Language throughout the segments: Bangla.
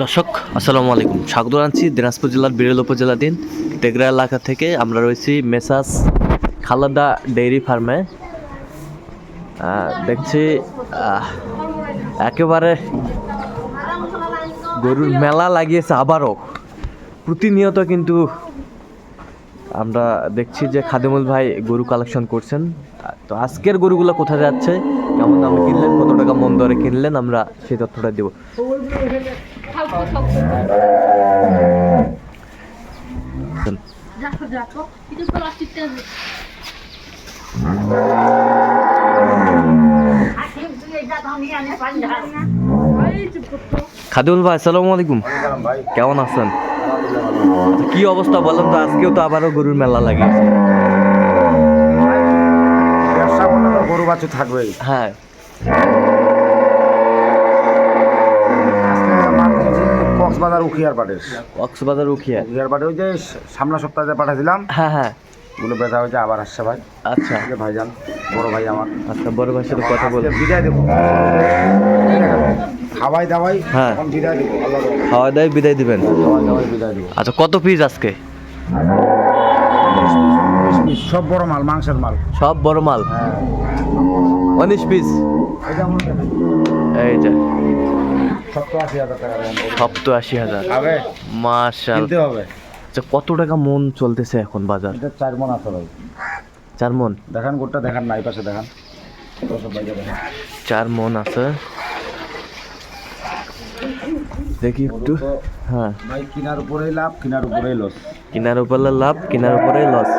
দর্শক, আসসালামু আলাইকুম। স্বাগত জানাচ্ছি দিনাজপুর জেলার বিরল উপজেলাধীন টেগরা এলাকা থেকে। আমরা রয়েছি মেসাস খালাদা ডেইরি ফার্মে। দেখছি একেবারে গরুর মেলা লাগিয়েছে আবারও। প্রতিনিয়ত কিন্তু আমরা দেখছি যে খাদেমুল ভাই গরু কালেকশন করছেন। তো আজকের গরুগুলো কোথায় যাচ্ছে, কেমন দামে কিনলেন, কত টাকা মন দরে কিনলেন, আমরা সেই তথ্যটা দেবো। খাদিমুল ভাই আসসালামু আলাইকুম। ভাই কেমন আছেন? কি অবস্থা বলেন তো আজকেও তো আবারও গরুর মেলা লাগিয়েছে। ব্যবসা গরু বাছুর থাকবেই। হ্যাঁ। কক্সবাজার উখিয়ার পাটের। কক্সবাজার উখিয়া উখিয়ার পাটে ওই যে সামনা সপ্তাহে পাঠাছিলাম হ্যাঁ হ্যাঁ। ওগুলো বেচা হয়েছে আবার আসছে ভাই। আচ্ছা। ভাইজান বড় ভাই আমার। আচ্ছা বড় ভাইয়ের সাথে কথা বল। বিদায় দেবো। খাওয়াই দাওয়াই হ্যাঁ। বিদায় দেবো। আল্লাহ রহমতে। খাওয়া দাওয়া বিদায় দিবেন? খাওয়াই দাওয়াই বিদায় দেবো। আচ্ছা কত পিস আজকে? সব বড় মাল মাংসের মাল। সব বড় মাল? হ্যাঁ। উনিশ পিস? এটা সত্তর আশি হাজার হবে হবে। আচ্ছা কত টাকা মন চলতেছে এখন বাজার? চার মন আছে ভাই। চার মন? দেখান গোটটা দেখান না এই পাশে দেখান। চার মন আছে। দেখি একটু। হ্যাঁ। ভাই কিনার উপরেই লাভ কিনার উপরেই লস কিনার উপরে লাভ কিনার উপরে লস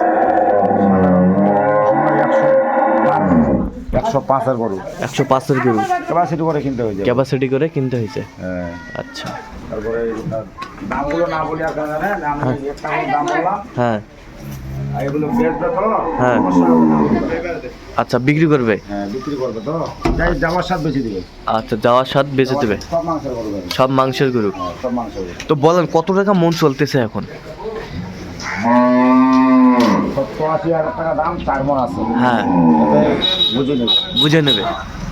একশো পাঁচের গরু। একশো পাঁচের গরু। ক্যাপাসিটি করে কিনতে হয়েছে। ক্যাপাসিটি করে কিনতে হয়েছে? হ্যাঁ। আচ্ছা। তারপরে দামগুলো না বলি আপনার জানেন আমি একটা করে দাম বললাম। হ্যাঁ। হ্যাঁ। বলবে। আচ্ছা বিক্রি করবে? হ্যাঁ আচ্ছা যাওয়ার স্বাদ বেঁচে দেবে? সব মাংসের গরু হ্যাঁ, তো বলেন কত টাকা মন চলতেছে এখন? আশি হাজার টাকা দাম চার মন আছে। হ্যাঁ। বুঝে নেবে। বুঝে নেবে।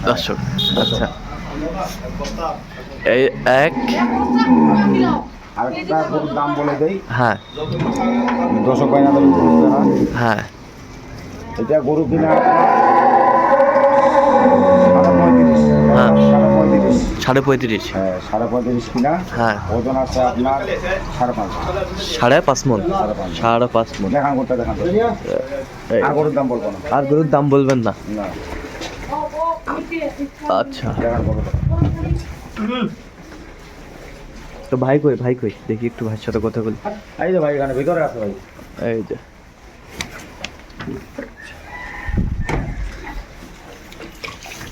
দর্শক আচ্ছা। এই এক। আর গরুর দাম বলে দেই। হ্যাঁ। দশক পাই না দেবে বুঝবে না। হ্যাঁ। এটা গরু কিনা হ্যাঁ। সাড়ে পঁয়ত্রিশ। সাড়ে পঁয়ত্রিশ হ্যাঁ সাড়ে পঁয়ত্রিশ কিনা? হ্যাঁ। ওজন আছে আপনার সাড়ে পাঁচ সাড়ে পাঁচ মন। সাড়ে পাঁচ মন। দেখান করতে দেখান। আর গরুর দাম বলব না। আর গরুর দাম বলবেন না। আচ্ছা। তো ভাই কই ভাই কই? দেখি একটু ভাইয়ের সাথে কথা বলি। এই যে ভাই এখানে ভিতরে আছে ভাই। এই যে।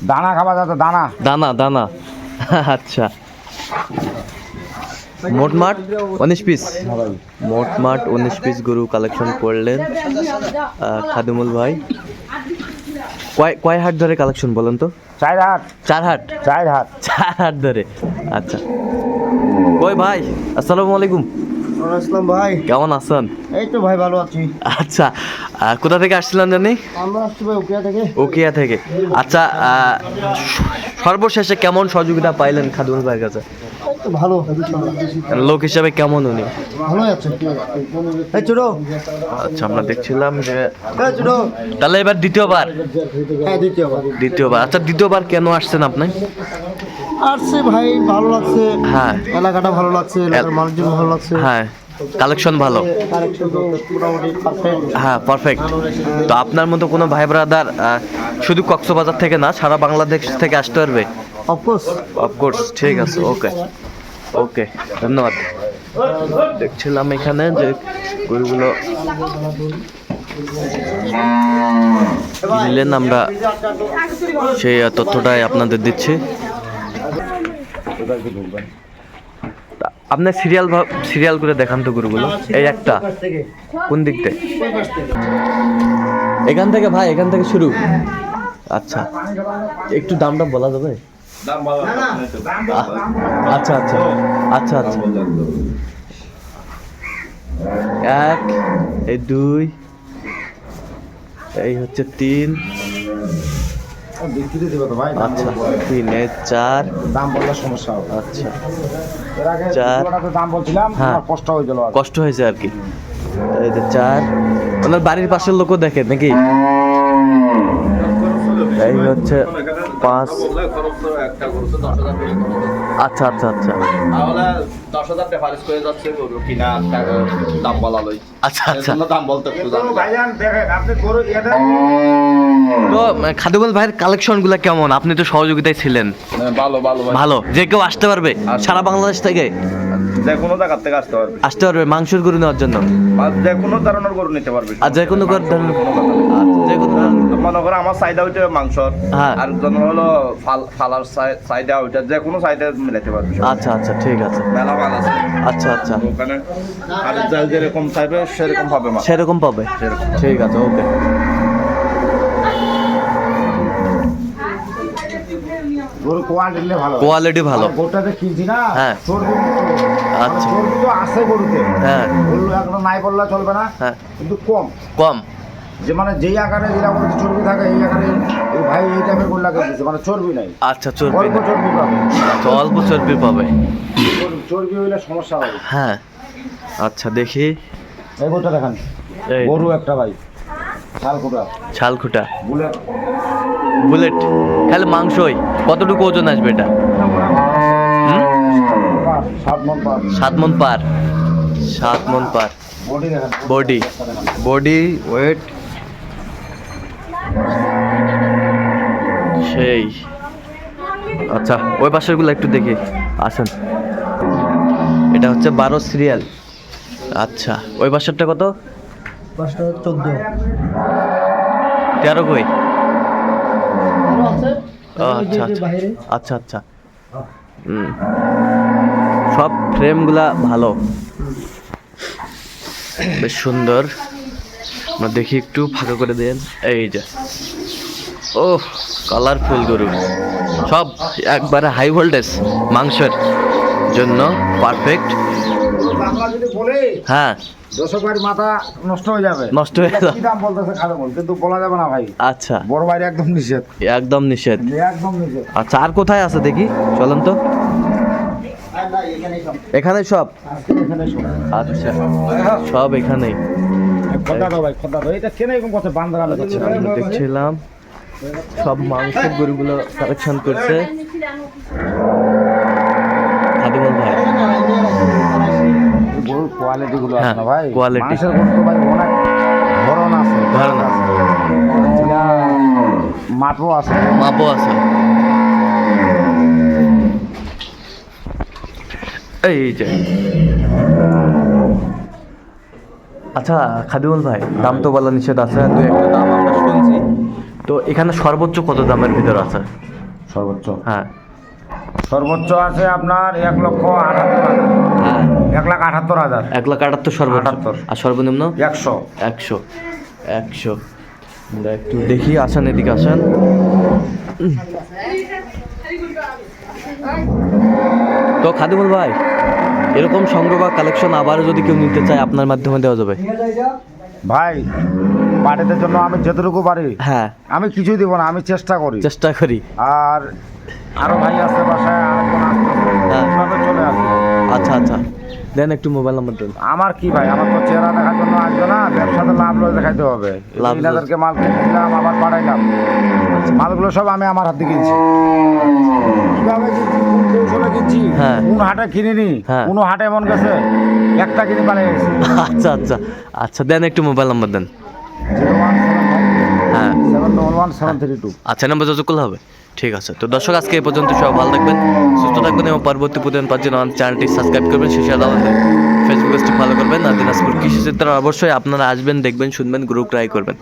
দানা খাওয়া যাচ্ছে দানা। দানা দানা। আচ্ছা। মোটমাট উনিশ পিস মোট মাঠ মোটমাট উনিশ পিস গরু কালেকশন করলেন খাদুমুল ভাই। কয় কয় হাট ধরে কালেকশন বলেন তো? চার হাট। চার হাট? চার হাট। চার হাট ধরে। আচ্ছা। কই ভাই? আসসালামু আলাইকুম। আসলাম ভাই। কেমন আছেন? এই তো ভাই ভালো আছি। আচ্ছা কোথা থেকে আসছিলেন জানি? আমরা আসছি ভাই উকিয়া থেকে। ওকিয়া থেকে। আচ্ছা সর্বশেষে কেমন সহযোগিতা পাইলেন খাদিমুল ভাইয়ের কাছে? ভালো লোক হিসাবে কেমন উনি? ভালোই আছে এই ছোট আচ্ছা আমরা দেখছিলাম যে তাহলে এবার দ্বিতীয়বার? হ্যাঁ দ্বিতীয়বার। দ্বিতীয়বার। আচ্ছা দ্বিতীয়বার কেন আসছেন আপনি? আসছে ভাই ভালো লাগছে। হ্যাঁ। এলাকাটা ভালো লাগছে এলাকার মানুষজন ভালো লাগছে। হ্যাঁ কালেকশন ভালো। হ্যাঁ পারফেক্ট তো আপনার মতো কোনো ভাই ব্রাদার শুধু কক্সবাজার থেকে না সারা বাংলাদেশ থেকে আসতে পারবে? অফকোর্স অফকোর্স ঠিক আছে ওকে ওকে ধন্যবাদ। দেখছিলাম এখানে যে গরুগুলো নিলেন আমরা সেই তথ্যটাই আপনাদের দিচ্ছি। আপনার সিরিয়াল সিরিয়াল করে দেখান তো গরুগুলো। এই একটা। কোন দিক থেকে এখান থেকে ভাই, এখান থেকে শুরু। আচ্ছা। একটু দামটা বলা যাবে? আচ্ছা আচ্ছা। আচ্ছা আচ্ছা। এক, এই দুই, এই হচ্ছে তিন। বিক্রিতে দিবে তো ভাই আচ্ছা তিনে চার। দাম বললে সমস্যা হবে। আচ্ছা। এর আগে চার। দাম বলছিলাম হ্যাঁ। কষ্ট হয়েছিল কষ্ট হয়েছে আর কি। এই যে চার। ওনার বাড়ির পাশের লোকও দেখে নাকি? এই হচ্ছে পাঁচ। আচ্ছা আচ্ছা আচ্ছা। তাহলে দশ হাজার ডিফারেন্স করে যাচ্ছে গরু কিনা দাম বলা লই। আচ্ছা আচ্ছা। দাম বলতে একটু গরু জানি না। ভাইজান দেখেন আপনি তো খাদিমুল ভাইয়ের কালেকশনগুলা কেমন? আপনি তো সহযোগিতায় ছিলেন। হ্যাঁ, ভালো ভালো ভালো। যে কেউ আসতে পারবে সারা বাংলাদেশ থেকে? যে কোনো জায়গা থেকে আসতে পারবে। আসতে পারবে মাংসের গরু নেওয়ার জন্য? যে কোনো ধরনের গরু নিতে পারবে। আর যে কোনো ধরনের- আচ্ছা, যে কোনো ধরনের- মনে করো আমার চাহিদা ওইটা মাংসর। হ্যাঁ। আর জন হলো ফাল- ফালার চাহিদা ওইটা যে কোনো চাহিদা মিলাতে পারবে আচ্ছা আচ্ছা ঠিক আছে। মেলা মাল আছে। আচ্ছা আচ্ছা। ওখানে আর যার যেরকম চাইবে সেরকম হবে মাল। সেরকম পাবে? ঠিক আছে ওকে। কোয়ালিটি ভালো। কোয়ালিটি ভালো। আর কিনছি না হ্যাঁ। আচ্ছা। মানে আছে গরুতে। হ্যাঁ। নাই বললে চলবে না। হ্যাঁ। কিন্তু কম। কম। যে মানে যেই আকারে বলতে চর্বি থাকে এই আকারে এই ভাই এই টাইপের গরু লাগে মানে চর্বি নাই। আচ্ছা চর্বি অল্প চর্বি পাবে। আচ্ছা, অল্প চর্বি পাবে। চর্বি- হইলে সমস্যা হবে। হ্যাঁ। আচ্ছা দেখি। এই গরুটা দেখান। গরু একটা ভাই। শাল কোটা বুলেট। বুলেট। খালি মাংসই কতটুকু ওজন আসবে এটা? সাত মন পার। সাত মন পার। সাত মন পার। বডি। Body weight. সেই। আচ্ছা ওই পাশেরগুলো একটু দেখি। আসেন। এটা হচ্ছে বারো সিরিয়াল। আচ্ছা ওই পাশেরটা কত? পাঁচটা চোদ্দ। তেরো কই? আচ্ছা আচ্ছা আচ্ছা। আচ্ছা সব ফ্রেমগুলা ভালো। বেশ সুন্দর। আমরা দেখি একটু ফাঁকা করে দেন। এই যে। ও কালারফুল গরু। সব একবারে হাই ভোল্টেজ মাংসের জন্য পারফেক্ট হ্যাঁ। মাথা নষ্ট হয়ে যাবে। নষ্ট হয়ে যাবে। দাম বলতেছে খাবে বল কিন্তু বলা যাবে না ভাই। আচ্ছা। বড় একদম নিষেধ। একদম নিষেধ। একদম নিষেধ। আচ্ছা আর কোথায় আছে দেখি? চলেন তো। এখানে সব? আচ্ছা সব এখানেই? আমরা দেখছিলাম। সব মাংসের গরুগুলো কালেকশন করছে। খাদিমুল ভাই। গরুর কোয়ালিটি গুলো হ্যাঁ, আছে না ভাই? quality। মানুষের গরু তো ভাই অনেক ধরন আছে ধরন আছে। মাপও আছে। মাপও আছে। এই যে। আচ্ছা খাদিমুল ভাই দাম তো বলা নিষেধ আছে দু একটা তো এখানে সর্বোচ্চ কত দামের ভিতর আছে? সর্বোচ্চ? হ্যাঁ। সর্বোচ্চ আছে আপনার এক লক্ষ আটাত্তর হ্যাঁ এক লাখ আটাত্তর হাজার। এক লাখ আটাত্তর সর্বোচ্চ। আর সর্বনিম্ন? একশো। একশো। একশো। আমরা একটু দেখি আসেন এদিকে আসেন। তো খাদিমুল ভাই এরকম সংগ্রহ বা কালেকশন আবারও যদি কেউ নিতে চায় আপনার মাধ্যমে দেওয়া যাবে। ভাই পার্টিদের জন্য আমি যতটুকু পারি হ্যাঁ। আমি কিছুই দিব না আমি চেষ্টা করি। চেষ্টা করি। আর আরও ভাই আছে বাসায় আসতেছে হ্যাঁ। এইভাবে চলে আসবে আচ্ছা আচ্ছা। দেন একটু মোবাইল নাম্বার দেন। আমার কি ভাই? আমার তো চেহারা দেখার জন্য আসবে না ব্যবসাতে লাভ লস দেখাইতে হবে। মহিলাদেরকে মাল কিনে দিলাম আবার পাঠাইলাম। মালগুলো সব আমি আমার হাতে কিনছি। কীভাবে কিনছি? কোন কৌশলে কিনছি? হ্যাঁ। কোন হাটে কিনিনি? হ্যাঁ। কোন হাটে এমন গেছে একটা কিনে পালিয়ে গেছি। আচ্ছা আচ্ছা। আচ্ছা দেন একটু মোবাইল নাম্বার দেন। হ্যাঁ। টু। আচ্ছা নাম্বার যোগাযোগ করলে হবে। ঠিক আছে। তো দর্শক আজকে এই পর্যন্ত সব ভালো থাকবেন সুস্থ থাকবেন এবং পরবর্তী প্রতিদিন পাওয়ার জন্য আমাদের চ্যানেলটি সাবস্ক্রাইব করবেন। শেষে আমাদের ফেসবুক পেজটি ফলো করবেন আর দিনাজপুর কৃষি চিত্র অবশ্যই আপনারা আসবেন দেখবেন শুনবেন গ্রুপ ট্রাই করবেন।